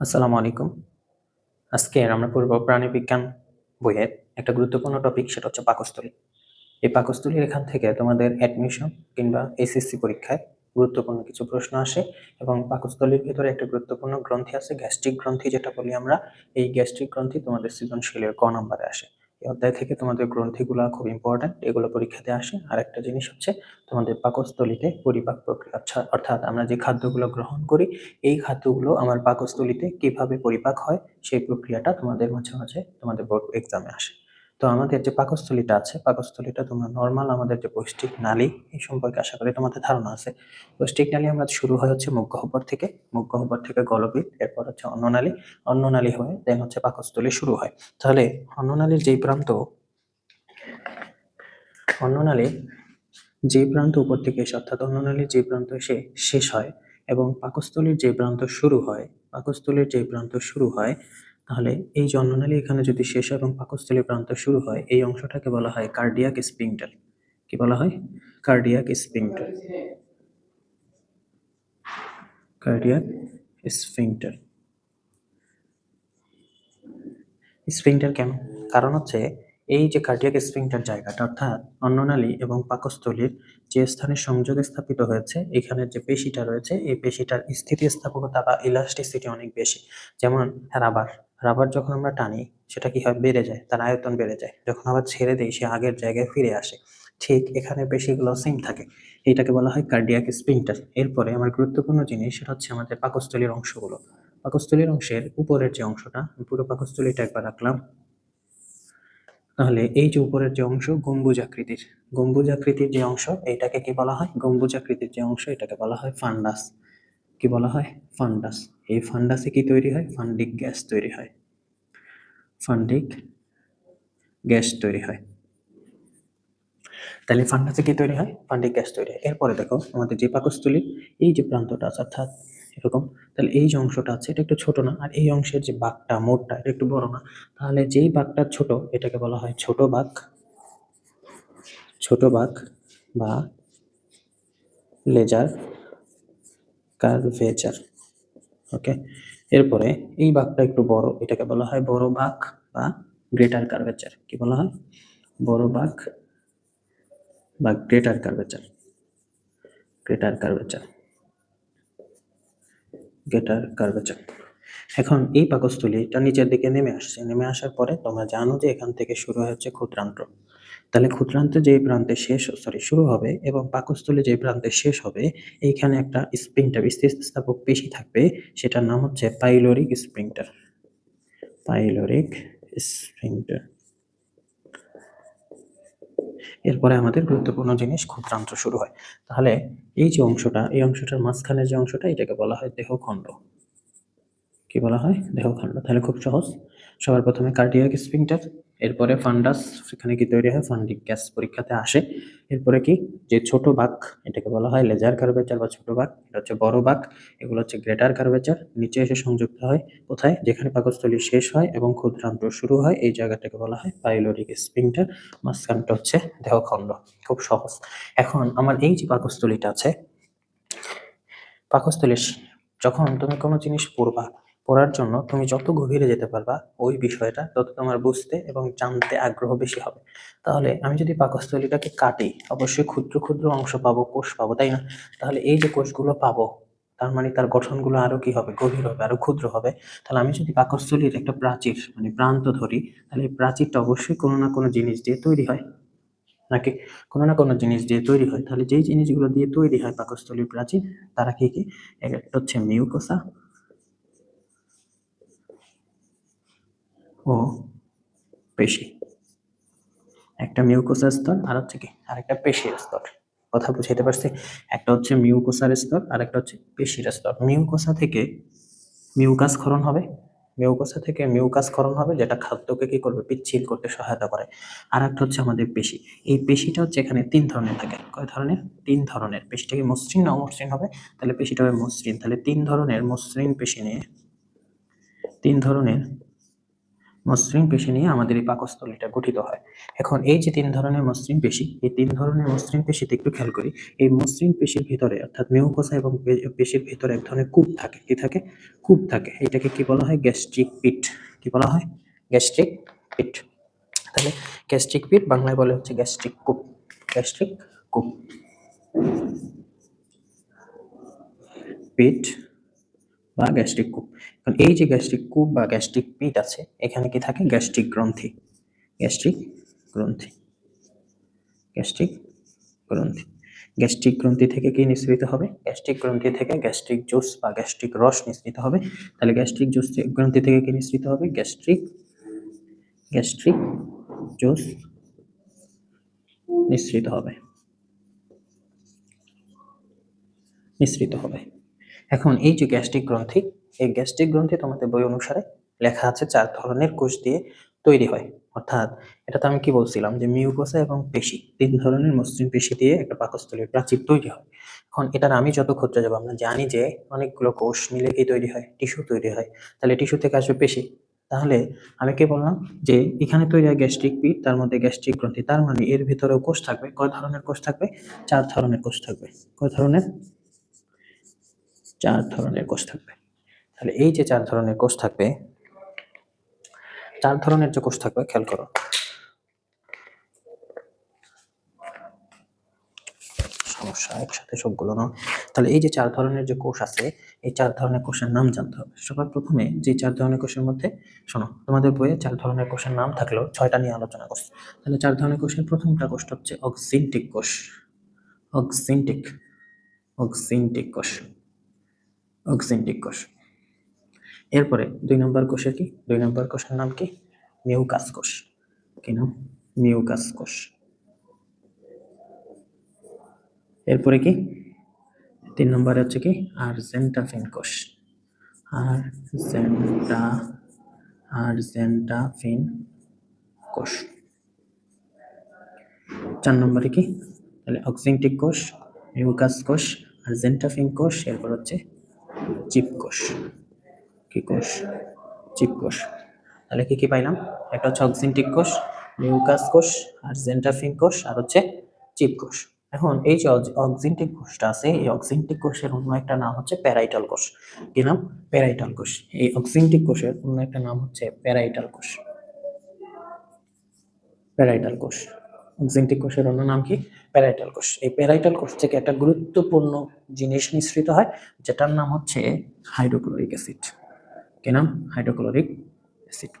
আসসালামু আলাইকুম। আজকে আমরা পড়ব প্রাণীবিজ্ঞান বইয়ের একটা গুরুত্বপূর্ণ টপিক সেটা হচ্ছে পাকস্থলী। এই পাকস্থলীর এখান থেকে তোমাদের অ্যাডমিশন কিংবা এসএসসি পরীক্ষায় গুরুত্বপূর্ণ কিছু প্রশ্ন আসে এবং পাকস্থলীর ভিতরে একটা গুরুত্বপূর্ণ গ্রন্থি আছে, গ্যাস্ট্রিক গ্রন্থি, যেটা বলি আমরা। এই গ্যাস্ট্রিক গ্রন্থি তোমাদের সৃজনশীলের ক নম্বরে আসে। এই অধ্যায় থেকে তোমাদের গ্রন্থিগুলো খুব ইম্পর্ট্যান্ট এগুলো পরীক্ষাতে আসে। আর একটা জিনিস হচ্ছে তোমাদের পাকস্থলিতে পরিপাক প্রক্রিয়া। আচ্ছা অর্থাৎ আমরা যে খাদ্যগুলো গ্রহণ করি, এই খাদ্যগুলো আমার পাকস্থলিতে কীভাবে পরিপাক হয়, সেই প্রক্রিয়াটা তোমাদের মাঝে মাঝে তোমাদের বোর্ড এক্সামে আসে। তো আমাদের যে পাকস্থলীটা আছে, পাকস্থলীটা তোমরা নর্মাল আমাদের যে পৌষ্টিক নালী, এই সম্পর্কে আশা করি তোমাদের ধারণা আছে। পৌষ্টিক নালী আমরা শুরু হয় হচ্ছে মুখ গহ্বর থেকে। মুখ গহ্বর থেকে গলবিল এরপর হচ্ছে অন্ননালী অন্ননালী হয়ে দেন হচ্ছে পাকস্থলী শুরু হয়। তাহলে অন্ননালীর যেই প্রান্ত অন্ননালী যে প্রান্ত উপর থেকে এসে, অর্থাৎ অন্ননালীর যে প্রান্ত এসে শেষ হয় এবং পাকস্থলীর যে প্রান্ত শুরু হয়, পাকস্থলীর যে প্রান্ত শুরু হয় তাহলে এই যে অন্ননালী এখানে যদি শেষ এবং পাকস্থলী প্রান্ত শুরু হয়, এই অংশটাকে বলা হয় কার্ডিয়াক স্পিংটার কি বলা হয়? Cardiac sphincter cardiac sphincter sphincter কেন? কারণ হচ্ছে এই যে কার্ডিয়াক স্ফিংটার জায়গাটা, অর্থাৎ অন্ননালী এবং পাকস্থলীর যে স্থানে সংযোগ স্থাপিত হয়েছে এখানে যে পেশিটা রয়েছে, এই পেশিটার স্থিতিস্থাপকতা বা ইলাস্টিসিটি অনেক বেশি। যেমন রাবার রাবার যখন আমরা টানি, সেটা কি হয় বেড়ে যায়? তার আয়তন বেড়ে যায়। যখন আবার ছেড়ে দিই, সে আগের জায়গায় ফিরে আসে। ঠিক এখানে পেশিগুলো সেম থাকে। এটাকে বলা হয় কার্ডিয়াক স্পিংটার এরপরে আমার গুরুত্বপূর্ণ জিনিস, সেটা হচ্ছে আমাদের পাকস্থলীর অংশগুলো। পাকস্থলীর অংশের উপরের যে অংশটা পুরো পাকস্থলীটা একবার রাখলাম। তাহলে এই যে উপরের যে অংশ, গম্বুজ আকৃতির। গম্বুজ আকৃতির যে অংশ, এটাকে কি বলা হয়? গম্বুজ আকৃতির যে অংশ, এটাকে বলা হয় ফান্ডাস কি বলা হয়? ফান্ডাস। এই ফান্ডাসে কি তৈরি হয়? ফান্ডিক গ্যাস তৈরি হয়। ফান্ডিক গ্যাস তৈরি হয়। তাহলে ফান্ডাসে কি তৈরি হয়? ফান্ডিক গ্যাস তৈরি হয়। এরপরে দেখো, আমাদের যে পাকস্থলী, এই যে প্রান্তটা আছে, অর্থাৎ এরকম, তাহলে এই যে অংশটা আছে, এটা একটু ছোট না, আর এই অংশের যে বাঘটা, মোটটা, এটা একটু বড় না, তাহলে যেই বাঘটা ছোট, এটাকে বলা হয় ছোট বাঘ। ছোট বাঘ বা লেজার। কার্ভেচার ওকে এরপরে এই বাঘটা একটু বড়, এটাকে বলা হয় বড় বাঘ বা গ্রেটার কার্ভেচার কি বলা হয়? বড় বাঘ বা greater curvature greater curvature greater curvature এখন এই পাকস্থলীটা নিচের দিকে নেমে আসছে। নেমে আসার পরে তোমরা জানো যে এখান থেকে শুরু হচ্ছে ক্ষুদ্রান্ত্র। তাহলে ক্ষুদ্রান্ত যেই প্রান্তে শেষ সরি শুরু হবে এবং পাকস্থলী যেই প্রান্তে শেষ হবে, এইখানে একটা স্প্রিংটার, স্থিতিস্থাপক পেশি থাকবে, সেটার নাম হচ্ছে পাইলোরিক স্প্রিংটার পাইলোরিক স্প্রিংটার এরপরে আমাদের গুরুত্বপূর্ণ জিনিস ক্ষুদ্রান্ত শুরু হয়। তাহলে এই যে অংশটা, এই অংশটার মাঝখানের যে অংশটা, এটাকে বলা হয় দেহখণ্ড। কি বলা হয়? দেহখণ্ড। তাহলে খুব সহজ। সবার প্রথমে কার্ডিয়াক স্পিংটার এরপরে ফান্ডাস সেখানে কি তৈরি হয়? ফান্ডিক গ্যাস পরীক্ষাতে আসে। এরপরে কি? যে ছোট বাঘ, এটাকে বলা হয় লেজার কার্ভেচার বা ছোট বাঘ, এটা হচ্ছে বড় বাঘ, এগুলো হচ্ছে গ্রেটার কার্ভেচার নিচে এসে সংযুক্ত হয় কোথায়? যেখানে পাকস্থলী শেষ হয় এবং ক্ষুদ্রান্ত শুরু হয়, এই জায়গাটাকে বলা হয় পাইলোরিক স্পিংটার মাঝখানটা হচ্ছে দেহখণ্ড। খুব সহজ। এখন আমার এই যে পাকস্থলীটা আছে, পাকস্থলীর যখন তুমি কোনো জিনিস পড়বা পড়ার জন্য তুমি যত গভীরে যেতে পারবা ওই বিষয়টা তত তোমার বুঝতে এবং জানতে আগ্রহ বেশি হবে। তাহলে আমি যদি পাকস্থলীটাকে কাটি, অবশ্যই ক্ষুদ্র ক্ষুদ্র অংশ পাবো, কোষ পাবো, তাই না? তাহলে এই যে কোষগুলো পাবো, তার মানে তার গঠনগুলো আরও কি হবে? গভীর হবে আরও ক্ষুদ্র হবে। তাহলে আমি যদি পাকস্থলীর একটা প্রাচীর মানে প্রান্ত ধরি, তাহলে এই প্রাচীরটা অবশ্যই কোনো না কোনো জিনিস দিয়ে তৈরি হয়। নাকি? কোনো না কোনো জিনিস দিয়ে তৈরি হয়। তাহলে যেই জিনিসগুলো দিয়ে তৈরি হয় পাকস্থলীর প্রাচীর, তারা কি কি? একটা হচ্ছে মিউকোসা ও পেশি। একটা মিউকোসার স্তর আর হচ্ছে কি, আর একটা পেশির স্তর। কথা বুঝাইতে পারছি? একটা হচ্ছে মিউকোসার স্তর, আর একটা হচ্ছে পেশির স্তর। মিউকোসা থেকে মিউকাস ক্ষরণ হবে। মিউকোসা থেকে মিউকাস ক্ষরণ হবে, যেটা খাদ্যকে কি করবে? পিচ্ছিল করতে সহায়তা করে। আর একটা হচ্ছে আমাদের পেশি। এই পেশিটা হচ্ছে এখানে তিন ধরনের থাকে। কয় ধরনের? তিন ধরনের। পেশিটা কি মসৃণ না অমসৃণ হবে? তাহলে পেশিটা হবে মসৃণ। তাহলে তিন ধরনের মসৃণ পেশি নিয়ে, তিন ধরনের মসৃণ পেশি নিয়ে আমাদের এই পাকস্থলীটা গঠিত হয়। এখন এই যে তিন ধরনের মসৃণ পেশি, এই তিন ধরনের মসৃণ পেশিতে একটু খেয়াল করি। এই মসৃণ পেশির ভিতরে, অর্থাৎ মিউকোসা এবং পেশির ভিতরে এক ধরনের কূপ থাকে। কি থাকে? কূপ থাকে। এটাকে কি বলা হয়? Gastric pit. কি বলা হয়? Gastric pit. তাহলে গ্যাস্ট্রিক পিট বাংলায় বলে হচ্ছে গ্যাস্ট্রিক কূপ। গ্যাস্ট্রিক কূপ। পিট বা গ্যাস্ট্রিক কূপ এখন এই যে গ্যাস্ট্রিক কূপ বা গ্যাস্ট্রিক পিট আছে, এখানে কি থাকে? গ্যাস্ট্রিক গ্রন্থি। গ্যাস্ট্রিক গ্রন্থি। গ্যাস্ট্রিক গ্রন্থি। গ্যাস্ট্রিক গ্রন্থি থেকে কি নিঃসৃত হবে? গ্যাস্ট্রিক গ্রন্থি থেকে গ্যাস্ট্রিক জুস বা গ্যাস্ট্রিক রস নিঃসৃত হবে। তাহলে গ্যাস্ট্রিক জুস গ্রন্থি থেকে কি নিঃসৃত হবে? গ্যাস্ট্রিক গ্যাস্ট্রিক জুস নিঃসৃত হবে। নিঃসৃত হবে। এখন এই যে গ্যাস্ট্রিক গ্রন্থি, এই গ্যাস্ট্রিক গ্রন্থি তোমাদের বই অনুসারে লেখা আছে চার ধরনের কোষ দিয়ে তৈরি হয়। অর্থাৎ এটা তো আমি কি বলছিলাম? যে মিউকোসা এবং পেশি, তিন ধরনের মসৃণ পেশি দিয়ে একটা পাকস্থলীর প্রাচীর তৈরি হয়। এখন এটার আমি যত ক্ষুদ্র যাব, আমরা জানি যে অনেকগুলো কোষ মিলে কি তৈরি হয়? টিস্যু তৈরি হয়। তাহলে টিস্যু থেকে আসবে পেশি। তাহলে আমি কি বললাম? যে এখানে তৈরি হয় গ্যাস্ট্রিক পিট, তার মধ্যে গ্যাস্ট্রিক গ্রন্থি, তার মানে এর ভিতরেও কোষ থাকবে। কয় ধরনের কোষ থাকবে? চার ধরনের কোষ থাকবে। কয় ধরনের? চার ধরনের কোষ থাকবে। তাহলে এই যে চার ধরনের কোষ থাকবে, চার ধরনের যে কোষ থাকবে, খেয়াল করো। সমস্যা, একসাথে সবগুলো না। তাহলে এই যে চার ধরনের যে কোষ আছে, এই চার ধরনের কোষের নাম জানতে হবে। সবার প্রথমে যে চার ধরনের কোষের মধ্যে, শোনো, তোমাদের বইয়ে চার ধরনের কোষের নাম থাকলেও ছয়টা নিয়ে আলোচনা করছে। তাহলে চার ধরনের কোষের প্রথমটা কোষটা হচ্ছে অক্সিনটিক কোষ। অক্সিনটিক অক্সিনটিক কোষ। অক্সিনটিক কোষ। এরপরে দুই নম্বর কোষের কি? দুই নম্বর কোষের নাম কি? মিউকাস কোষ। কি নাম? মিউকাস কোষ। এরপরে কি? তিন নম্বরে হচ্ছে কি? আর্জেন্টাফিন কোষ। আর আর্জেন্টা, আর্জেন্টাফিন কোষ। চার নম্বরে কি? তাহলে অক্সিনটিক কোষ, মিউকাস কোষ, আর্জেন্টাফিন কোষ, এরপর হচ্ছে চিপ কোষ কি কোষ চিপ কোষ তাহলে কি কি পাইলাম? একটা হচ্ছে অক্সিনটিক কোষ, মিউকাস কোষ আর্জেন্টাফিন কোষ, আর হচ্ছে চিপ কোষ। এখন এই যে অক্সিনটিক কোষটা আছে, এই অক্সিনটিক কোষের অন্য একটা নাম হচ্ছে প্যারাইটাল কোষ। কি নাম? প্যারাইটাল কোষ। এই অক্সিনটিক কোষের অন্য একটা নাম হচ্ছে প্যারাইটাল কোষ। প্যারাইটাল কোষ। অক্সিনটিক কোষের অন্য নাম কি? প্যারাইটাল কোষ। এই প্যারাইটাল কোষ থেকে একটা গুরুত্বপূর্ণ জিনিস নিঃসৃত হয়, যেটার নাম হচ্ছে হাইড্রোক্লোরিক অ্যাসিড কি নাম? হাইড্রোক্লোরিক অ্যাসিড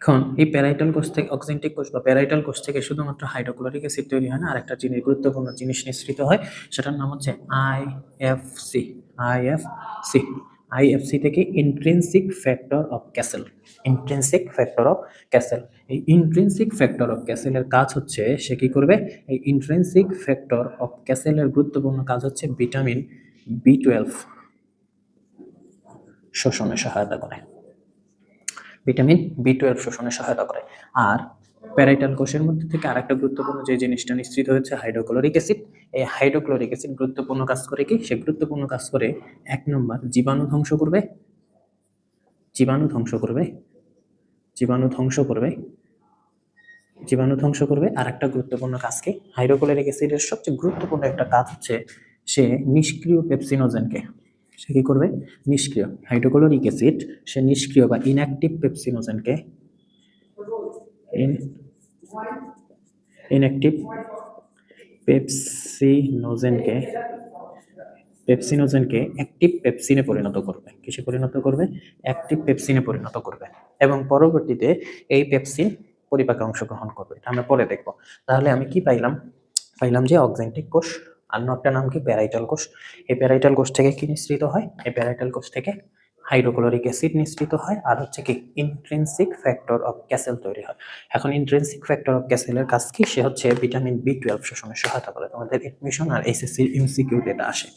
এখন, এই প্যারাইটাল কোষ থেকে অক্সিনটিক কোষ বা প্যারাইটাল কোষ থেকে শুধুমাত্র হাইড্রোক্লোরিক অ্যাসিড তৈরি হয় না, আরেকটা জিনিস, গুরুত্বপূর্ণ জিনিস নিঃসৃত হয়, সেটার নাম হচ্ছে আইএফসি আইএফসি আইএফসি থেকে intrinsic factor of Castle intrinsic factor of Castle এই ইন্ট্রেন্সিক ফ্যাক্টর অফ ক্যাসেলের কাজ হচ্ছে, সে কি করবে? এই ইন্ট্রেন্সিক ফ্যাক্টর অফ ক্যাসেলের গুরুত্বপূর্ণ কাজ হচ্ছে ভিটামিন বি টুয়েলভ শোষণে সহায়তা করে। ভিটামিন বি টুয়েলভ শোষণে সহায়তা করে। আর প্যারাইটাল কোষের মধ্যে থেকে আরেকটা গুরুত্বপূর্ণ যে জিনিসটা নিশ্চিত হয়েছে হাইড্রোক্লোরিক অ্যাসিড এই হাইড্রোক্লোরিক অ্যাসিড গুরুত্বপূর্ণ কাজ করে কি? সে গুরুত্বপূর্ণ কাজ করে এক নম্বর, জীবাণু ধ্বংস করবে। জীবাণু ধ্বংস করবে। জীবাণু ধ্বংস করবে। জীবাণু ধ্বংস করবে আর একটা গুরুত্বপূর্ণ কাজ কি হাইড্রোক্লোরিক অ্যাসিডের সবচেয়ে গুরুত্বপূর্ণ একটা কাজ হচ্ছে সে নিষ্ক্রিয় পেপসিনোজেনকে। সে কি করবে? নিষ্ক্রিয়। হাইড্রোক্লোরিক অ্যাসিড সে নিষ্ক্রিয় বা ইনঅ্যাক্টিভ পেপসিনোজেনকে। ইনঅ্যাক্টিভ পেপসিনোজেনকে পেপসিনোজেনকে অ্যাক্টিভ পেপসিনে পরিণত করবে। কিসে পরিণত করবে? অ্যাক্টিভ পেপসিনে পরিণত করবে। এবং পরবর্তীতে এই পেপসিন পরিপাকে অংশগ্রহণ করবে। এটা আমরা পরে দেখব। তাহলে আমি কি পাইলাম? পাইলাম যে অক্সেন্টিক কোষ আর একটা নাম কি? প্যারাইটাল কোষ। এই প্যারাইটাল কোষ থেকে কি নিঃসৃত হয়? এই প্যারাইটাল কোষ থেকে হাইড্রোক্লোরিক অ্যাসিড নিঃসৃত হয়। আর হচ্ছে কি ইন্ট্রিনসিক ফ্যাক্টর অফ ক্যাসেল তৈরি হয়। এখন ইন্ট্রিনসিক ফ্যাক্টর অফ ক্যাসেলের কাজ কি? সে হচ্ছে ভিটামিন বি টুয়েলভ শোষণে সহায়তা করে। তোমাদের এডমিশন আর এসএসসির এমসিকিউতে এটা আসে।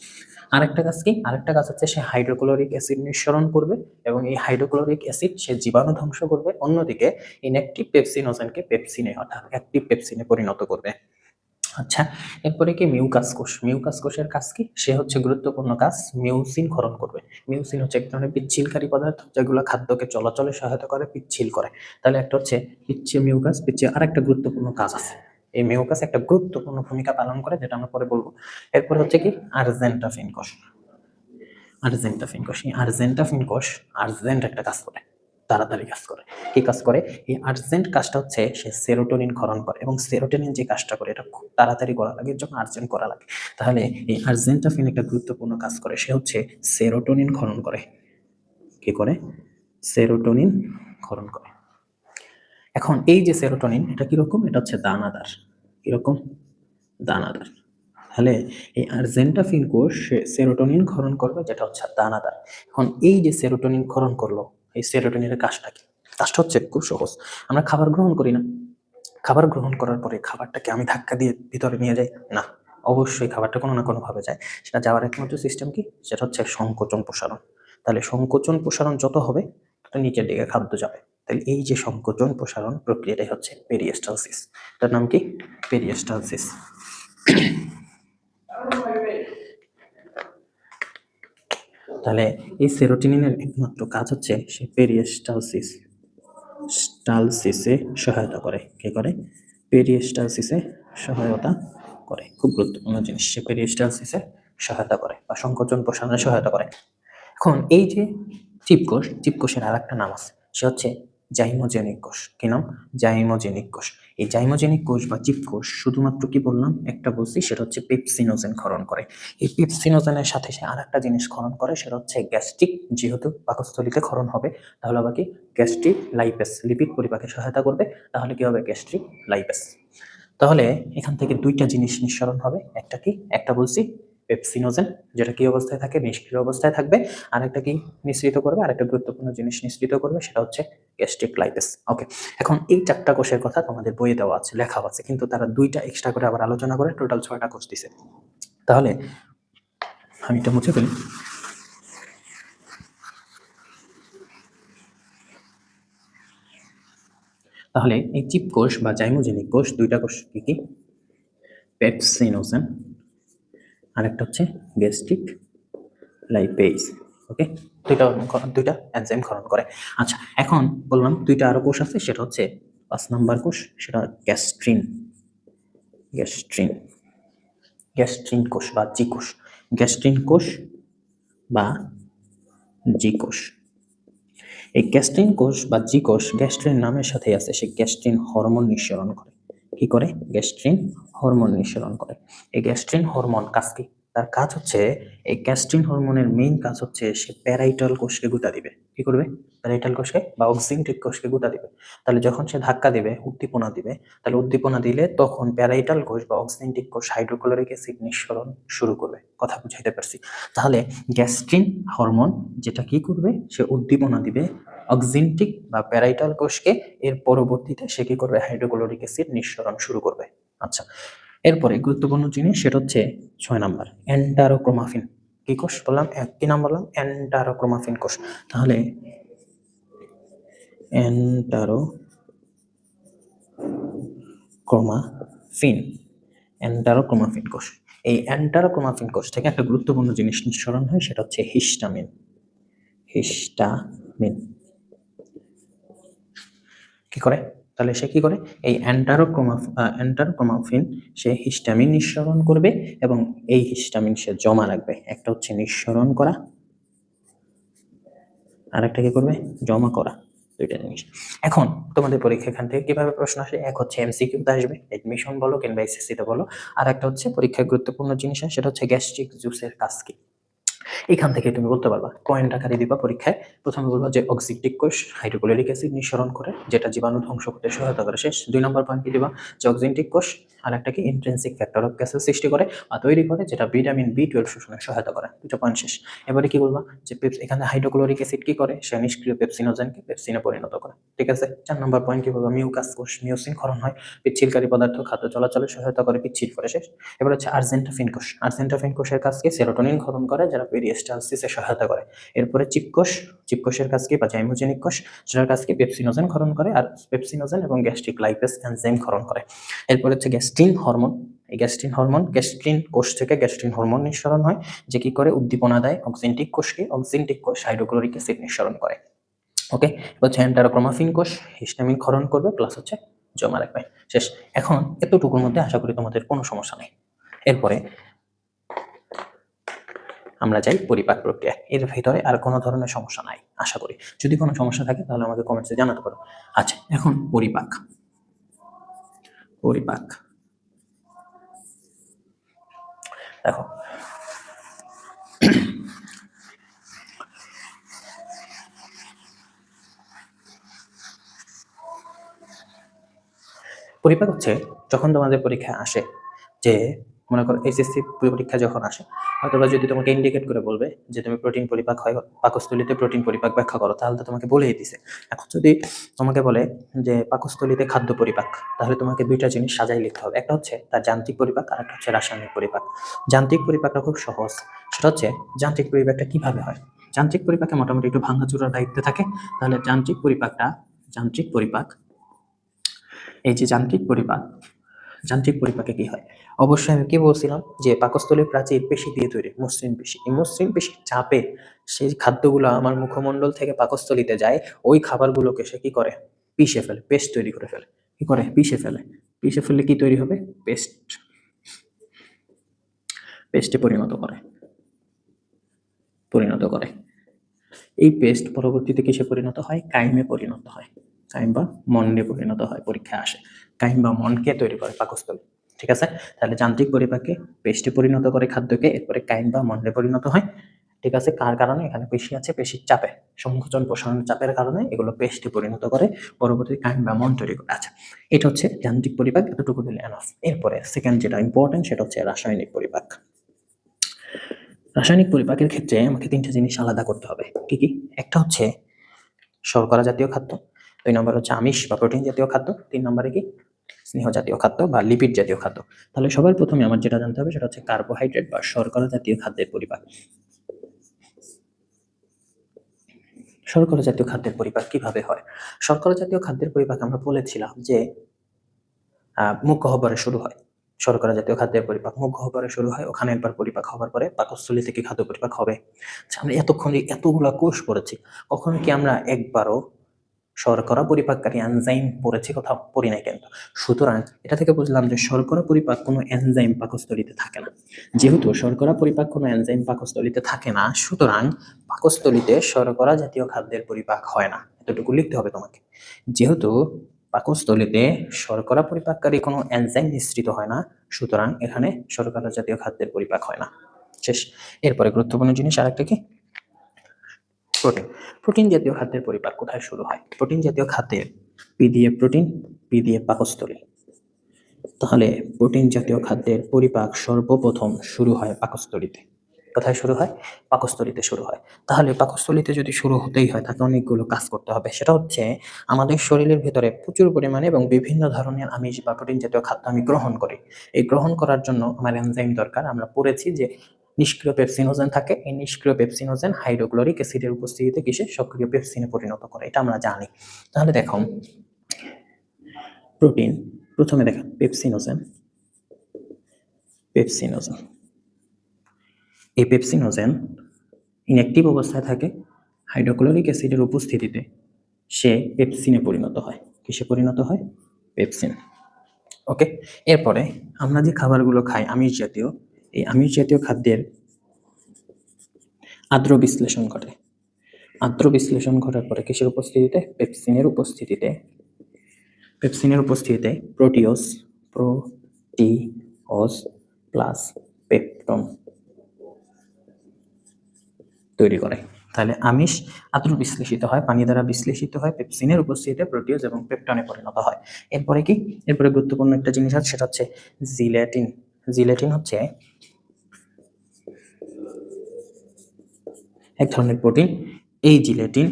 আরেকটা কাজ কি আরেকটা কাজ হচ্ছে সে হাইড্রোক্লোরিক অ্যাসিড নিঃসরণ করবে এবং এই হাইড্রোক্লোরিক অ্যাসিড সে জীবাণু ধ্বংস করবে। অন্যদিকে ইনঅ্যাক্টিভ পেপসিনোজেনকে পেপসিনে অর্থাৎ অ্যাক্টিভ পেপসিনে পরিণত করবে। আচ্ছা এরপরে কি মিউকাস কোষ মিউকাস কোষের কাজ কি? সে হচ্ছে গুরুত্বপূর্ণ কাজ মিউসিন ক্ষরণ করবে। মিউসিন হচ্ছে এক ধরনের পিচ্ছিলকারী পদার্থ যেগুলো খাদ্যকে চলাচলে সহায়তা করে, পিচ্ছিল করে। তাহলে একটা হচ্ছে পিচ্ছিল মিউকাস পিচ্ছিল আর একটা গুরুত্বপূর্ণ কাজ আছে। এই মিউকাস একটা গুরুত্বপূর্ণ ভূমিকা পালন করে, যেটা আমরা পরে বলব। এরপর হচ্ছে কি, আর্জেন্টাফিন কোষ। আর্জেন্টাফিন কোষ। এই আর্জেন্টাফিন কোষ আর্জেন্ট একটা কাজ করে, তাড়াতাড়ি কাজ করে। কি কাজ করে? এই আর্জেন্ট কাজটা হচ্ছে, সে সেরোটোনিন ক্ষরণ করে এবং সেরোটোনিন যে কাজটা করে, এটা খুব তাড়াতাড়ি করা লাগে জন্য আর্জেন্ট করা লাগে। তাহলে এই আর্জেন্টাফিন একটা গুরুত্বপূর্ণ কাজ করে, সে হচ্ছে সেরোটোনিন ক্ষরণ করে। কি করে? সেরোটোনিন ক্ষরণ করে। এখন এই যে সেরোটোনিন, এটা কীরকম এটা হচ্ছে দানাদার। কীরকম দানাদার। তাহলে এই আর্জেন্টাফিন কোষ সেরোটোনিন ক্ষরণ করবে, যেটা হচ্ছে দানাদার। এখন এই যে সেরোটোনিন ক্ষরণ করল, এই সেরোটোনিনের কাজটা কি? কাজটা হচ্ছে খুব সহজ। আমরা খাবার গ্রহণ করি না। খাবার গ্রহণ করার পরে খাবারটাকে আমি ধাক্কা দিয়ে ভিতরে নিয়ে যাই? না, অবশ্যই খাবারটা কোনো না কোনোভাবে যায়। সেটা যাওয়ার একমাত্র সিস্টেম কি? সেটা হচ্ছে সংকোচন প্রসারণ। তাহলে সংকোচন প্রসারণ যত হবে, তত নিচের দিকে খাদ্য যাবে। তাহলে এই যে সংকোচন প্রসারণ প্রক্রিয়াটাই হচ্ছে পেরিয়েস্টালসিস। তার নাম কি? পেরিয়েস্টালসিস। তাহলে এই সেরোটিনিনের একমাত্র কাজ হচ্ছে সে পেরিয়েস্টালসিস, স্টালসিসে সহায়তা করে। কে করে? পেরিয়েস্টালসিসে সহায়তা করে। খুব গুরুত্বপূর্ণ জিনিস, সে পেরিয়েস্টালসিসে সহায়তা করে বা সংকোচন প্রসারণে সহায়তা করে। এখন এই যে চিপকোষ, চিপকোষের আর একটা নাম আছে, সে হচ্ছে জাইমোজেনিক কোষ। কি নাম? জাইমোজেনিক কোষ। এই জাইমোজেনিক কোষ বা চিপকোষ শুধুমাত্র কি বললাম? একটা বলছি, সেটা হচ্ছে পেপসিনোজেন ক্ষরণ করে। এই পেপসিনোজেনের সাথে সে আর একটা জিনিস ক্ষরণ করে, সেটা হচ্ছে গ্যাস্ট্রিক, যেহেতু পাকস্থলীতে ক্ষরণ হবে, তাহলে আবার কি? গ্যাস্ট্রিক লাইপেস, লিপিড পরিপাকে সহায়তা করবে, তাহলে কি হবে? Gastric lipase. তাহলে এখান থেকে দুইটা জিনিস নিঃসরণ হবে, একটা কি? একটা বলছি পেপসিনোজেন, যেটা কি অবস্থায় থাকে? নিষ্ক্রিয় অবস্থায় থাকবে। আর একটা কি নিঃসৃত করবে? আর একটা গুরুত্বপূর্ণ জিনিস নিঃসৃত করবে, সেটা হচ্ছে গ্যাস্ট্রিক লাইপেস ওকে এখন এই চারটা কোষের কথা তোমাদের বইয়ে দেওয়া আছে লেখা আছে, কিন্তু তারা দুইটা এক্সট্রা করে আবার আলোচনা করে টোটাল ছয়টা কোষ দিছে। তাহলে আমি এটা মুছে ফেলি। তাহলে এই চিপ কোষ বা জাইমোজেনিক কোষ, দুইটা কোষ কি কি? পেপসিনোজেন। আরেকটা হচ্ছে গ্যাস্ট্রিক লাইপেজ ওকে দুইটা দুইটা এনজাইম ক্ষরণ করে। আচ্ছা এখন বললাম দুইটা আরও কোষ আছে, সেটা হচ্ছে পাঁচ নাম্বার কোষ, সেটা গ্যাস্ট্রিন গ্যাস্ট্রিন গ্যাস্ট্রিন কোষ বা জি কোষ গ্যাস্ট্রিন কোষ বা জি কোষ। এই গ্যাস্ট্রিন কোষ বা জি কোষ গ্যাস্ট্রিন নামের সাথে আছে সে গ্যাস্ট্রিন হরমোন নিঃসরণ করে। কি করে? গ্যাস্ট্রিন হরমোন নিঃসরণ করে। এই গ্যাস্ট্রিন হরমোন কাজ কি? তার কাজ হচ্ছে এই গ্যাস্ট্রিন হরমোনের মেইন কাজ হচ্ছে সে প্যারাইটাল কোষকে গুতা দিবে। কি করবে? প্যারাইটাল কোষকে বা অক্সিনটিক কোষকে গুতা দিবে। তাহলে যখন সে ধাক্কা দিবে, উদ্দীপনা দিবে, তাহলে উদ্দীপনা দিলে তখন প্যারাইটাল কোষ বা অক্সিনটিক কোষ হাইড্রোক্লোরিক অ্যাসিড নিঃসরণ শুরু করবে। কথা বুঝাইতে পারছি। তাহলে গ্যাস্ট্রিন হরমোন যেটা কি করবে? সে উদ্দীপনা দিবে অক্সিনটিক বা প্যারাইটাল কোষকে। এর পরবর্তীতে সে কি করবে? হাইড্রোক্লোরিক অ্যাসিড নিঃসরণ শুরু করবে। আচ্ছা এরপরে গুরুত্বপূর্ণ জিনিস সেটা হচ্ছে ছয় নাম্বার অ্যান্টারোক্রোমাফিন কি কোষ? বললাম, এক কি নাম বললাম? অ্যান্টারোক্রোমাফিন কোষ। তাহলে অ্যান্টারো ক্রোমাফিন অ্যান্টারোক্রোমাফিন কোষ। এই অ্যান্টারোক্রোমাফিন কোষ থেকে একটা গুরুত্বপূর্ণ জিনিস নিঃসরণ হয়, সেটা হচ্ছে হিস্টামিন। হিস্টামিন। কি করে? তাহলে সে কি করে? এই অ্যান্টারোক্রোমাফ অ্যান্টারোক্রোমাফিন সে হিস্টামিন নিঃসরণ করবে এবং এই হিস্টামিন সে জমা রাখবে। একটা হচ্ছে নিঃসরণ করা আর একটা কি করবে? জমা করা, দুইটা জিনিস। এখন তোমাদের পরীক্ষা এখান থেকে কীভাবে প্রশ্ন আসে? এক হচ্ছে এমসিকিউতে আসবে এডমিশন বলো কিংবা এসএসসিতে বলো। আর একটা হচ্ছে পরীক্ষায় গুরুত্বপূর্ণ জিনিস সেটা হচ্ছে গ্যাস্ট্রিক জুসের কাজ কি? এখান থেকে তুমি বলতে পারবা কয়েন আকারে দিবা পরীক্ষায়। প্রথমে বলবা যে অক্সিটিক কোষ হাইড্রোক্লোরিক অ্যাসিড নিঃসরণ করে, যেটা জীবাণু ধ্বংস করতে সহায়তা করে শেষ। দুই নম্বর পয়েন্ট কি দিবা? যে অক্সিটিক কোষ আর একটা কি ইন্ট্রেন্সিক ফ্যাক্টর অফ গ্যাসের সৃষ্টি করে বা তৈরি করে যেটা ভিটামিন বি টুয়েলভ শোষণে সহায়তা করে। দুটো পয়েন্ট শেষ। এবারে কি বলবা? যে পেপস এখানে হাইড্রোক্লোরিক অ্যাসিড কি করে? সে নিষ্ক্রিয় পেপসিনোজেনকে পেপসিনে পরিণত করে। ঠিক আছে? চার নম্বর পয়েন্ট কি বলব? মিউকাস কোষ মিউসিন ক্ষরণ হয়। পিচ্ছিলকারী পদার্থ খাদ্য চলাচলে সহায়তা করে, পিচ্ছিল করে। শেষ। এবার হচ্ছে আর্জেন্টাফিন কোষ। আর্জেন্টাফিন কোষের কাজ কি সেরোটোনিন ক্ষরণ করে, যারা পেরিয়েস্টালসিসে সহায়তা করে। এরপরে চিপকোষ চিপকোষের কাজ কি? বা জাইমোজেনিক কোষ যেটার কাজ কি? পেপসিনোজেন ক্ষরণ করে আর পেপসিনোজেন এবং গ্যাস্ট্রিক লাইপেস এনজাইম ক্ষরণ করে। এরপর হচ্ছে গ্যাস্ট্রিন হরমোন। এই গ্যাস্ট্রিন হরমোন, গ্যাস্ট্রিন কোষ থেকে গ্যাস্ট্রিন হরমোন নিঃসরণ হয়, যে কি করে? উদ্দীপনা দেয় অক্সিনটিক কোষকে। অক্সিনটিক কোষ হাইড্রোক্লোরিক অ্যাসিড নিঃসরণ করে। ওকে? হচ্ছে এন্টারোক্রোমাফিন কোষ, হিস্টামিন ক্ষরণ করবে, প্লাস হচ্ছে জমা রাখবে। শেষ। এখন এতটুকুর মধ্যে আশা করি তোমাদের কোনো সমস্যা নেই। এরপরে আমরা যাই পরিপাক প্রক্রিয়া। এর ভিতরে আর কোনো ধরনের সমস্যা নাই, আশা করি। যদি কোনো সমস্যা থাকে, তাহলে আমাকে কমেন্টসে জানাতে পারো। আচ্ছা এখন পরিপাক। পরিপাক। দেখো। পরিপাক হচ্ছে যখন তোমাদের পরীক্ষা আসে, যে মনে করো এইচএসসি পরীক্ষা যখন আসে অথবা যদি তোমাকে ইন্ডিকেট করে বলবে যে তুমি প্রোটিন পরিপাক হয়, পাকস্থলিতে প্রোটিন পরিপাক ব্যাখ্যা করো, তাহলে তো তোমাকে বলেই দিছে। এখন যদি তোমাকে বলে যে পাকস্থলিতে খাদ্য পরিপাক, তাহলে তোমাকে দুইটা জিনিস সাজাই লিখতে হবে। একটা হচ্ছে তার যান্ত্রিক পরিপাক আর একটা হচ্ছে রাসায়নিক পরিপাক। যান্ত্রিক পরিপাকটা খুব সহজ। সেটা হচ্ছে যান্ত্রিক পরিপাকটা কীভাবে হয়? যান্ত্রিক পরিপাকে মোটামুটি একটু ভাঙাচুরার দায়িত্বে থাকে। তাহলে যান্ত্রিক পরিপাকটা, যান্ত্রিক পরিপাক, এই যে যান্ত্রিক পরিপাক যান্ত্রিক পরিপাকে কি হয়? অবশ্যই আমি কি বলছিলাম যে পাকস্থলীর প্রাচীর পেশি দিয়ে তৈরি, মসৃণ পেশি। এই মসৃণ পেশির চাপে সেই খাদ্যগুলো আমার মুখমণ্ডল থেকে পাকস্থলীতে যায়, ওই খাবারগুলোকে সে কি করে? পিষে ফেলে, পেস্ট তৈরি করে ফেলে। কি করে? পিষে ফেলে। পিষে ফেললে কি তৈরি হবে? পেস্ট। পেস্টে পরিণত করে। পরিণত করে। এই পেস্ট পরবর্তীতে কিসে পরিণত হয়? কাইমে পরিণত হয়। কাইম বা মন্ডে পরিণত হয় পরীক্ষায় আসে। কাইম বা মনকে তৈরি করে পাকস্থলী, ঠিক আছে? তাহলে যান্ত্রিক পরিপাকে পেস্টে পরিণত করে খাদ্যকে, এরপরে কাইম বা মন্ডে পরিণত হয়, ঠিক আছে? কার কারণে? এখানে পেশি আছে, পেশির চাপে সংকোচন প্রসারণ চাপের কারণে এগুলো পেস্টে পরিণত করে, পরবর্তী কাইম বা মন তৈরি করে। আচ্ছা এটা হচ্ছে যান্ত্রিক পরিপাক, এতটুকু দিলে এনাফ এরপরে সেকেন্ড যেটা ইম্পর্টেন্ট সেটা হচ্ছে রাসায়নিক পরিপাক। রাসায়নিক পরিপাকের ক্ষেত্রে আমাকে তিনটা জিনিস আলাদা করতে হবে। কি কি? একটা হচ্ছে শর্করা জাতীয় খাদ্য দুই নম্বর হচ্ছে আমিষ বা প্রোটিন জাতীয় খাদ্য তিন নম্বরে কি? স্নেহ জাতীয় খাদ্য বা লিপিড জাতীয় খাদ্য। তাহলে সবার প্রথমে আমার যেটা জানতে হবে সেটা হচ্ছে কার্বোহাইড্রেট বা শর্করা জাতীয় খাদ্যের পরিপাক। শর্করা জাতীয় খাদ্যের পরিপাক কীভাবে হয়? শর্করা জাতীয় খাদ্যের পরিপাক আমরা বলেছিলাম যে মুখ গহ্বরে শুরু হয়। শর্করা জাতীয় খাদ্যের পরিপাক মুখ গহ্বরে শুরু হয় ওখানে একবার পরিপাক হওয়ার পরে পাকস্থলী থেকে খাদ্য পরিপাক হবে। আচ্ছা, আমরা এতক্ষণ এতগুলা কোষ পড়েছি কখনো কি আমরা একবারও শর্করা পরিপাককারী এনজাইম পড়েছি কোথাও? পড়ি নাই কিন্তু। সুতরাং এটা থেকে বুঝলাম যে শর্করা পরিপাক কোনো এনজাইম পাকস্থলীতে থাকে না। যেহেতু শর্করা পরিপাক কোনো এনজাইম পাকস্থলীতে থাকে না, সুতরাং পাকস্থলীতে শর্করা জাতীয় খাদ্যের পরিপাক হয় না। এতটুকু লিখতে হবে তোমাকে। যেহেতু পাকস্থলীতে শর্করা পরিপাককারী কোনো এনজাইম নিঃসৃত হয় না, সুতরাং এখানে শর্করা জাতীয় খাদ্যের পরিপাক হয় না। শেষ। এরপরে গুরুত্বপূর্ণ জিনিস আরেকটা কি? প্রোটিন প্রোটিন জাতীয় খাদ্যের পরিপাক কোথায় শুরু হয়? প্রোটিন জাতীয় খাদ্যের পি দিয়ে প্রোটিন, পি দিয়ে পাকস্থলী। তাহলে প্রোটিন জাতীয় খাদ্যের পরিপাক সর্বপ্রথম শুরু হয় পাকস্থলীতে। কোথায় শুরু হয়? পাকস্থলীতে শুরু হয়। তাহলে পাকস্থলীতে যদি শুরু হতেই হয়, তাকে অনেকগুলো কাজ করতে হবে। সেটা হচ্ছে আমাদের শরীরের ভিতরে প্রচুর পরিমাণে এবং বিভিন্ন ধরনের আমিষ বা প্রোটিন জাতীয় খাদ্য আমি গ্রহণ করি। এই গ্রহণ করার জন্য আমার এনজাইম দরকার। আমরা পড়েছি যে নিষ্ক্রিয় পেপসিনোজেন থাকে। এই নিষ্ক্রিয় পেপসিনোজেন হাইড্রোক্লোরিক অ্যাসিডের উপস্থিতিতে কিসে সক্রিয় পেপসিনে পরিণত করে, এটা আমরা জানি। তাহলে দেখো, প্রোটিন, প্রথমে দেখো, পেপসিনোজেন পেপসিনোজেন। এই পেপসিনোজেন ইনঅ্যাক্টিভ অবস্থায় থাকে, হাইড্রোক্লোরিক অ্যাসিডের উপস্থিতিতে সে পেপসিনে পরিণত হয়। কিসে পরিণত হয়? পেপসিন। ওকে, এরপরে আমরা যে খাবারগুলো খাই, আমিষ জাতীয় এই আমিষ জাতীয় খাদ্যের আদ্র বিশ্লেষণ ঘটে। আদ্র বিশ্লেষণ ঘটার পরে কিসের উপস্থিতিতে? পেপসিনের উপস্থিতিতে। পেপসিনের উপস্থিতিতে প্রোটিওস প্রোটিওস প্লাস পেপটন তৈরি করে। তাহলে আমিষ আদ্র বিশ্লেষিত হয়, পানি দ্বারা বিশ্লেষিত হয়, পেপসিনের উপস্থিতিতে প্রোটিওজ এবং পেপটনে পরিণত হয়। এরপরে কি? এরপরে গুরুত্বপূর্ণ একটা জিনিস আছে, সেটা হচ্ছে জিলেটিন। জিলেটিন হচ্ছে এক ধরনের প্রোটিন এই জিলেটিন,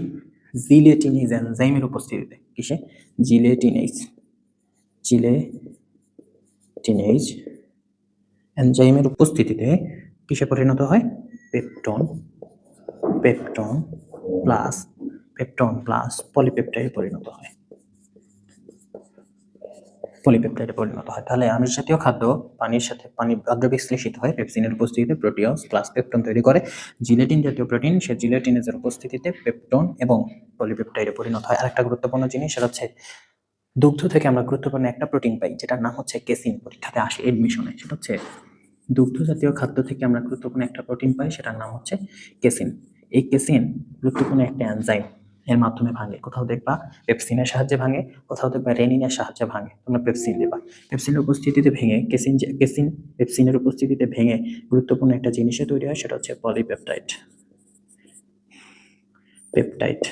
জিলেটিনিজ এনজাইমের উপস্থিতিতে। কিসে? জিলেটিনেজ জিলেটিনেজ এনজাইমের উপস্থিতিতে কিসে পরিণত হয়? Peptone peptone plus peptone plus পলিপেপটাইডে পরিণত হয়। পলিপেপটাইডে পরিণত হয়। তাহলে আমিষ জাতীয় খাদ্য পানির সাথে পানি আদ্র বিশ্লেষিত হয়। পেপসিনের উপস্থিতিতে প্রোটিয়াস প্লাস পেপটন তৈরি করে। জিলেটিন জাতীয় প্রোটিন, সে জিলেটিনেজের উপস্থিতিতে পেপটন এবং পলিপেপটাইডে পরিণত হয়। আরেকটা গুরুত্বপূর্ণ জিনিস সেটা হচ্ছে, দুগ্ধ থেকে আমরা গুরুত্বপূর্ণ একটা প্রোটিন পাই, যেটার নাম হচ্ছে কেসিন পরীক্ষাতে আসে এডমিশনে সেটা হচ্ছে, দুগ্ধ জাতীয় খাদ্য থেকে আমরা গুরুত্বপূর্ণ একটা প্রোটিন পাই, সেটার নাম হচ্ছে কেসিন। এই কেসিন গুরুত্বপূর্ণ একটা এনজাইম এর মাধ্যমে ভাঙে। কোথাও দেখবা পেপসিনের সাহায্যে ভাঙে, কোথাও দেখবা রেনিনের সাহায্যে ভাঙে। তোমরা পেপসিন দেবা। পেপসিনের উপস্থিতিতে ভেঙে, কেসিন কেসিন, পেপসিনের উপস্থিতিতে ভেঙে গুরুত্বপূর্ণ একটা জিনিসে তৈরি হয়, সেটা হচ্ছে পলিপেপটাইড। পেপটাইড।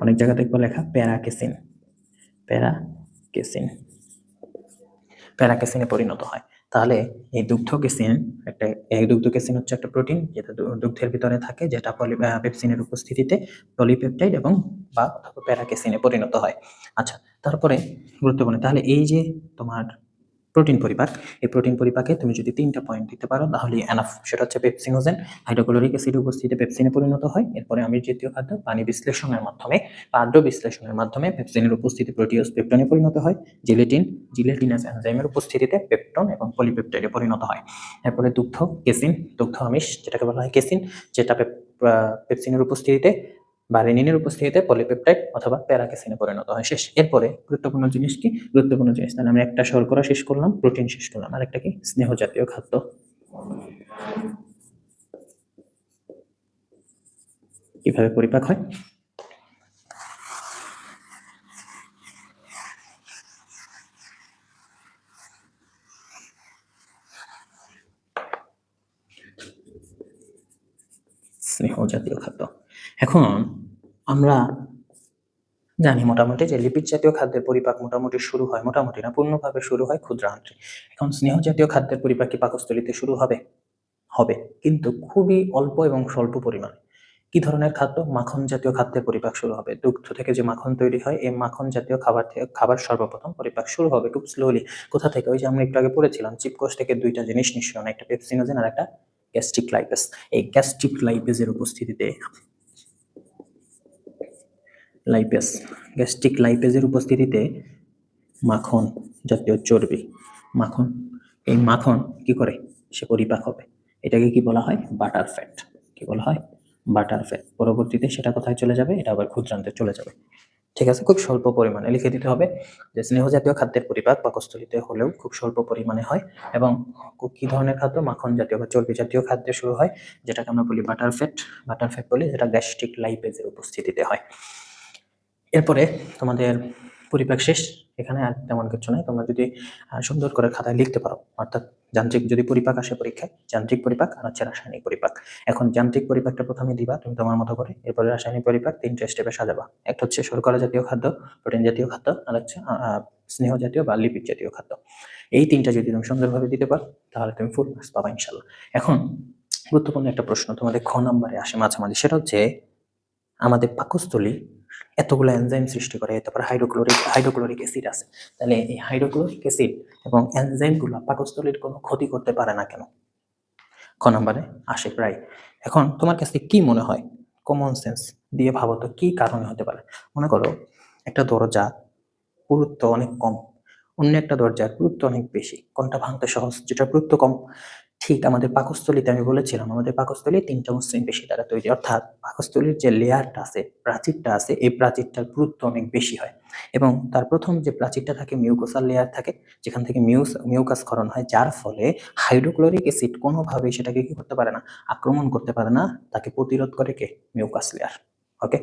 অনেক জায়গা দেখব লেখা প্যারাকেসিন। প্যারাকেসিন। প্যারাকেসিনে পরিণত হয়। তাহলে এই দুগ্ধ কেসিন একটা এই দুগ্ধ কেসিন হচ্ছে একটা প্রোটিন যেটা দুগ্ধের ভিতরে থাকে যেটা পলি আহ, পেপসিনের উপস্থিতিতে পলিপেপটাইড এবং বা অথবা প্যারাকেসিনে পরিণত হয়। আচ্ছা তারপরে গুরুত্বপূর্ণ তাহলে এই যে তোমার প্রোটিন পরিপাক। এই প্রোটিন পরিপাকে তুমি যদি তিনটা পয়েন্ট দিতে পারো, তাহলে এনাফ সেটা হচ্ছে পেপসিনোজেন হাইড্রোক্লোরিক অ্যাসিড উপস্থিতিতে পেপসিনে পরিণত হয়। এরপরে আমিষ জাতীয় খাদ্য, পানি বিশ্লেষণের মাধ্যমে বা আদ্র বিশ্লেষণের মাধ্যমে পেপসিনের উপস্থিতি প্রোটিওস পেপটনে পরিণত হয়। জিলেটিন জিলেটিনাস এনজাইমের উপস্থিতিতে পেপটন এবং পলিপেপটাইডে পরিণত হয়। এরপরে দুগ্ধ কেসিন দুগ্ধ আমিষ, যেটাকে বলা হয় কেসিন যেটা পেপ- পেপসিনের উপস্থিতিতে বা রেনিনের উপস্থিতিতে পলিপেপটাইড অথবা প্যারাকেসিনে পরিণত হয়। শেষ। এরপরে গুরুত্বপূর্ণ জিনিস কি? গুরুত্বপূর্ণ জিনিস তাহলে আমি একটা শর্করা শেষ করলাম, প্রোটিন শেষ করলাম। আর একটা কি? স্নেহ জাতীয় খাদ্য। কীভাবে পরিপাক হয়? স্নেহ জাতীয় খাদ্য। এখন আমরা জানি মোটামুটি যে লিপিড জাতীয় খাদ্যের পরিপাক মোটামুটি শুরু হয়, মোটামুটি না, পূর্ণভাবে শুরু হয় ক্ষুদ্রান্ত্রে এখন স্নেহ জাতীয় খাদ্যের পরিপাক কি পাকস্থলীতে শুরু হবে? হবে, কিন্তু খুবই অল্প এবং স্বল্প পরিমাণে। কি ধরনের খাদ্য? মাখন জাতীয় খাদ্যের পরিপাক শুরু হবে। দুগ্ধ থেকে যে মাখন তৈরি হয়, এই মাখন জাতীয় খাবার থেকে, খাবার সর্বপ্রথম পরিপাক শুরু হবে খুব স্লোলি কোথা থেকে? ওই যে আমরা একটু আগে পড়েছিলাম, চিপকোষ থেকে দুইটা জিনিস নিঃসরণ, একটা পেপসিনোজেন আর একটা গ্যাস্ট্রিক লাইপেস এই গ্যাস্ট্রিক লাইপেজের উপস্থিতিতে লাইপেস, গ্যাস্ট্রিক লাইপেজের উপস্থিতিতে মাখন জাতীয় চর্বি। মাখন, এই মাখন কি করে? সে পরিপাক হবে। এটাকে কি বলা হয়? Butter fat. কি বলা হয়? Butter fat. পরবর্তীতে সেটা কোথায় চলে যাবে? এটা আবার ক্ষুদ্রান্তে চলে যাবে। ঠিক আছে? খুব স্বল্প পরিমাণে লিখে দিতে হবে যে, স্নেহ জাতীয় খাদ্যের পরিপাক পাকস্থলীতে হলেও খুব স্বল্প পরিমাণে হয় এবং কি ধরনের খাদ্য? মাখন জাতীয় বা চর্বি জাতীয় খাদ্য শুরু হয়, যেটাকে আমরা বলি বাটার ফ্যাট। বাটার ফ্যাট বলি যেটা গ্যাস্ট্রিক লাইপেজের উপস্থিতিতে হয়। এরপরে তোমাদের পরিপাক শেষ। এখানে আর তেমন কিছু নাই। তোমরা যদি সুন্দর করে খাতায় লিখতে পারো, অর্থাৎ যান্ত্রিক যদি পরিপাক আসে পরীক্ষায়, যান্ত্রিক পরিপাক আর হচ্ছে রাসায়নিক পরিপাক। এখন যান্ত্রিক পরিপাকটা প্রথমে দিবা, তুমি তোমার মতো করে। এরপরে রাসায়নিক পরিপাক তিনটে স্টেপে সাজাবা। একটা হচ্ছে শর্করা জাতীয় খাদ্য প্রোটিন জাতীয় খাদ্য, আর হচ্ছে স্নেহ জাতীয় বা লিপিড জাতীয় খাদ্য। এই তিনটা যদি তুমি সুন্দরভাবে দিতে পারো, তাহলে তুমি ফুল মার্কস পাবা ইনশাল্লাহ এখন গুরুত্বপূর্ণ একটা প্রশ্ন তোমাদের খ নম্বরে আসে মাঝামাঝি। সেটা হচ্ছে, আমাদের পাকস্থলী এতগুলো এনজাইম সৃষ্টি করে, তারপর হাইড্রোক্লোরিক হাইড্রোক্লোরিক অ্যাসিড আছে। তাহলে এই হাইড্রোক্লোরিক অ্যাসিড এবং এনজাইমগুলো পাকস্থলীর কোনো ক্ষতি করতে পারে না কেন? খ নম্বরে আসে প্রায়। এখন তোমার কাছে কি মনে হয়? কমন সেন্স দিয়ে ভাবো তো, কি কারণে হতে পারে? মনে করো একটা দরজা পুরুত্ব অনেক কম, অন্য একটা দরজার পুরুত্ব অনেক বেশি, কোনটা ভাঙতে সহজ, যেটা পুরুত্ব কম? ঠিক আমাদের পাকস্থলীতে আমি বলেছিলাম, আমাদের পাকস্থলী তিনটা মসৃণ পেশি দ্বারা তৈরি। অর্থাৎ পাকস্থলীর যে লেয়ারটা আছে, প্রাচীরটা আছে, এই প্রাচীরটার পুরুত্ব অনেক বেশি হয়। এবং তার প্রথম যে প্রাচীরটা থাকে, মিউকোসাল লেয়ার থাকে, যেখান থেকে মিউস মিউকাস ক্ষরণ হয়, যার ফলে হাইড্রোক্লোরিক অ্যাসিড কোনোভাবেই সেটাকে কি করতে পারে না, আক্রমণ করতে পারে না, তাকে প্রতিরোধ করে কে? Mucus layer. ওকে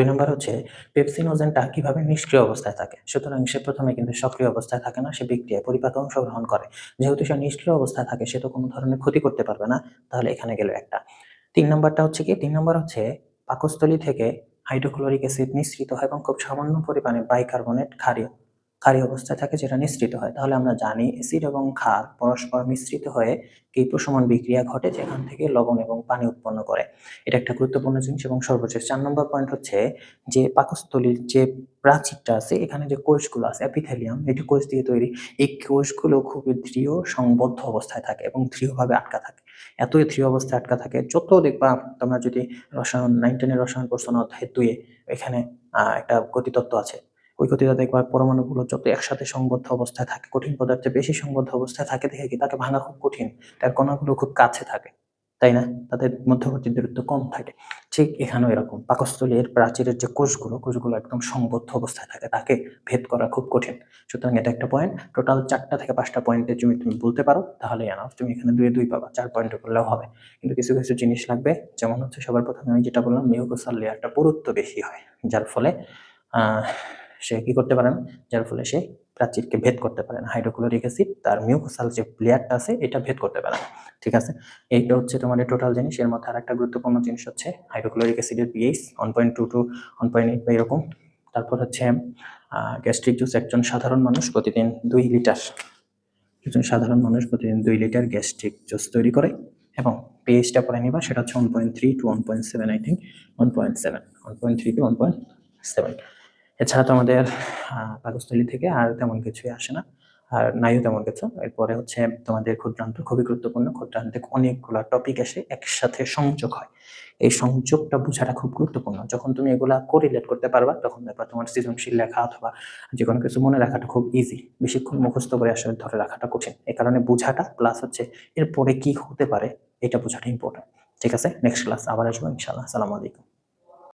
দুই নম্বর হচ্ছে পেপসিনোজেনটা কীভাবে নিষ্ক্রিয় অবস্থায় থাকে? সুতরাং সে প্রথমে কিন্তু সক্রিয় অবস্থায় থাকে না, সে বিক্রিয়ায় পরিপাকে অংশগ্রহণ করে। যেহেতু সে নিষ্ক্রিয় অবস্থায় থাকে, সে তো কোনো ধরনের ক্ষতি করতে পারবে না। তাহলে এখানে গেল একটা। তিন নম্বরটা হচ্ছে কি, তিন নম্বর হচ্ছে, পাকস্থলী থেকে হাইড্রোক্লোরিক অ্যাসিড নিঃসৃত হয় এবং খুব সামান্য পরিমাণে বাইকার্বনেট ক্ষারীয়। ক্ষারীয় অবস্থায় থাকে যেটা নিঃসৃত হয়। তাহলে আমরা জানি অ্যাসিড এবং ক্ষার পরস্পর মিশ্রিত হয়ে কি প্রশমন বিক্রিয়া ঘটে যেখান থেকে লবণ এবং পানি উৎপন্ন করে। এটা একটা গুরুত্বপূর্ণ জিনিস এবং সর্বশেষ চার নম্বর পয়েন্ট হচ্ছে যে পাকস্থলীর যে প্রাচীরটা আছে, এখানে যে কোষগুলো আছে অ্যাপিথেলিয়াম এটি কোষ দিয়ে তৈরি। এই কোষগুলো খুবই দৃঢ়, সংবদ্ধ অবস্থায় থাকে এবং দৃঢ়ভাবে আটকা থাকে। এতই দৃঢ় অবস্থায় আটকা থাকে যত দেখবা তোমরা যদি রসায়ন নাইন টেনের রসায়ন পড়ছো না, অধ্যায় দুয়ে এখানে একটা গতিতত্ত্ব আছে। ঐকতিতা দেখবা পরমাণুগুলো যত একসাথে সংবদ্ধ অবস্থায় থাকে, কঠিন পদার্থে বেশি সংবদ্ধ অবস্থায় থাকে, দেখে কি তাকে ভাঙা খুব কঠিন? তার কণাগুলো খুব কাছে থাকে, তাই না? তাদের মধ্যবর্তী দূরত্ব কম থাকে। ঠিক এখানেও এরকম। পাকস্থলীর প্রাচীরের যে কোষগুলো কোষগুলো একদম সংবদ্ধ অবস্থায় থাকে, তাকে ভেদ করা খুব কঠিন। সুতরাং এটা একটা পয়েন্ট টোটাল চারটা থেকে পাঁচটা পয়েন্টে তুমি তুমি বলতে পারো, তাহলে এনাফ তুমি এখানে দুই দুই পাবা, চার পয়েন্টে করলেও হবে। কিন্তু কিছু কিছু জিনিস লাগবে, যেমন হচ্ছে সবার প্রথমে আমি যেটা বললাম মিউকোসাল লেয়ারটা পুরুত্ব বেশি হয়, যার ফলে সে কি করতে পারে না যার ফলে সে প্রাচীরকে ভেদ করতে পারে না হাইড্রোক্লোরিক অ্যাসিড তার মিউকোসাল যে লেয়ারটা আছে, এটা ভেদ করতে পারে না। ঠিক আছে? এইটা হচ্ছে তোমাদের টোটাল জিনিস। এর মধ্যে আরেকটা গুরুত্বপূর্ণ জিনিস হচ্ছে হাইড্রোক্লোরিক অ্যাসিডের pH one point two to one point eight বা এরকম। তারপর হচ্ছে গ্যাস্ট্রিক জুস একজন সাধারণ মানুষ প্রতিদিন দুই লিটার, একজন সাধারণ মানুষ প্রতিদিন দুই লিটার গ্যাস্ট্রিক জুস তৈরি করে এবং পিএইচটা পরে নিবা, সেটা হচ্ছে one point three to one point seven I think one point seven one point three to one point seven এছাড়া তো আমাদের পাকস্থলী থেকে আর তেমন কিছুই আসে না। আর নাইও তেমন কিছু। এরপরে হচ্ছে তোমাদের ক্ষুদ্রান্ত খুবই গুরুত্বপূর্ণ। ক্ষুদ্রান্তে অনেকগুলা টপিক এসে একসাথে সংযোগ হয়। এই সংযোগটা বোঝাটা খুব গুরুত্বপূর্ণ। যখন তুমি এগুলা কোরিলেট করতে পারবা, তখন দেখবা তোমার সৃজনশীল লেখা অথবা যে কোনো কিছু মনে রাখাটা খুব ইজি বেশিক্ষণ মুখস্থ করে আসলে ধরে রাখাটা কঠিন। এই কারণে বোঝাটা প্লাস হচ্ছে এরপরে কি হতে পারে, এটা বোঝাটা ইম্পর্টেন্ট ঠিক আছে? নেক্সট ক্লাস আবার আসব ইনশাল্লাহ আসসালামু আলাইকুম।